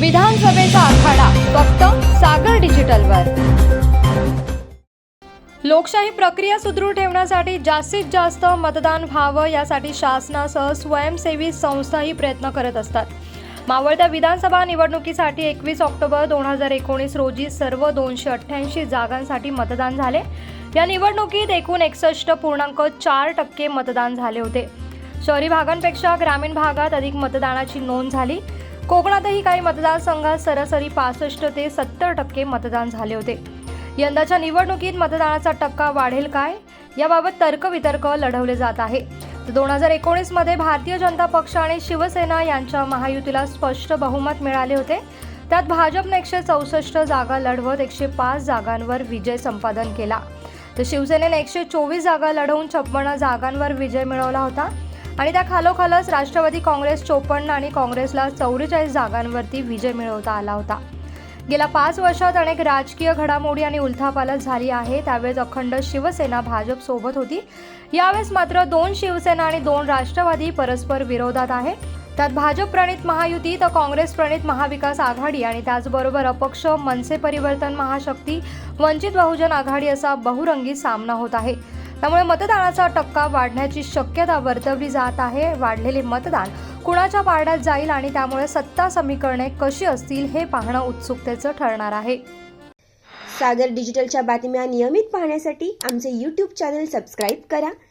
विधानसभेचा आखाडा फक्त सागर डिजिटलवर. लोकशाही प्रक्रिया सुदृढ ठेवण्यासाठी जास्तीत जास्त मतदान व्हावं यासाठी शासनासह स्वयंसेवी संस्थाही प्रयत्न करत असतात. मावळत्या विधानसभा निवडणुकीसाठी एकवीस ऑक्टोबर दोन हजार एकोणीस रोजी सर्व दोनशे अठ्ठ्याऐंशी जागांसाठी मतदान झाले. या निवडणुकीत एकूण एकसष्ट पूर्णांक चार टक्के मतदान झाले होते. शहरी भागांपेक्षा ग्रामीण भागात अधिक मतदानाची नोंद झाली. कोकणातही काही मतदारसंघात सरासरी पासष्ट ते सत्तर टक्के मतदान झाले होते. यंदाच्या निवडणुकीत मतदानाचा टक्का वाढेल काय? याबाबत तर्कवितर्क लढवले जात आहे. तर दोन हजार एकोणीसमध्ये भारतीय जनता पक्ष आणि शिवसेना यांच्या महायुतीला स्पष्ट बहुमत मिळाले होते. त्यात भाजपने एकशे चौसष्ट जागा लढवत एकशे पाच जागांवर विजय संपादन केला. तर शिवसेनेने एकशे चोवीस जागा लढवून छप्पन्न जागांवर विजय मिळवला होता. आणि त्या खालोखालच राष्ट्रवादी काँग्रेस चोपन्न आणि काँग्रेसला चौवेचाळीस जागांवरती विजय मिळवता आला होता. गेल्या पाच वर्षात अनेक राजकीय घडामोडी आणि उलथापालथ झाली आहे. त्यावेळेस अखंड शिवसेना भाजप सोबत होती. यावेळेस मात्र दोन शिवसेना आणि दोन राष्ट्रवादी परस्पर विरोधात आहे. त्यात भाजप प्रणित महायुती तर काँग्रेस प्रणित महाविकास आघाडी आणि त्याचबरोबर अपक्ष मनसे परिवर्तन महाशक्ती वंचित बहुजन आघाडी असा बहुरंगी सामना होत आहे. त्यामुळे मतदानाचा टक्का वाढण्याची शक्यता वर्तवली जात आहे. वाढलेले मतदान कुणाच्या पारड्यात जाईल आणि त्यामुळे सत्ता समीकरणे कशी असतील हे पाहणं उत्सुकतेचं ठरणार आहे. सागर डिजिटलच्या बातम्या नियमित पाहण्यासाठी आमचे यूट्यूब चॅनल सबस्क्राईब करा.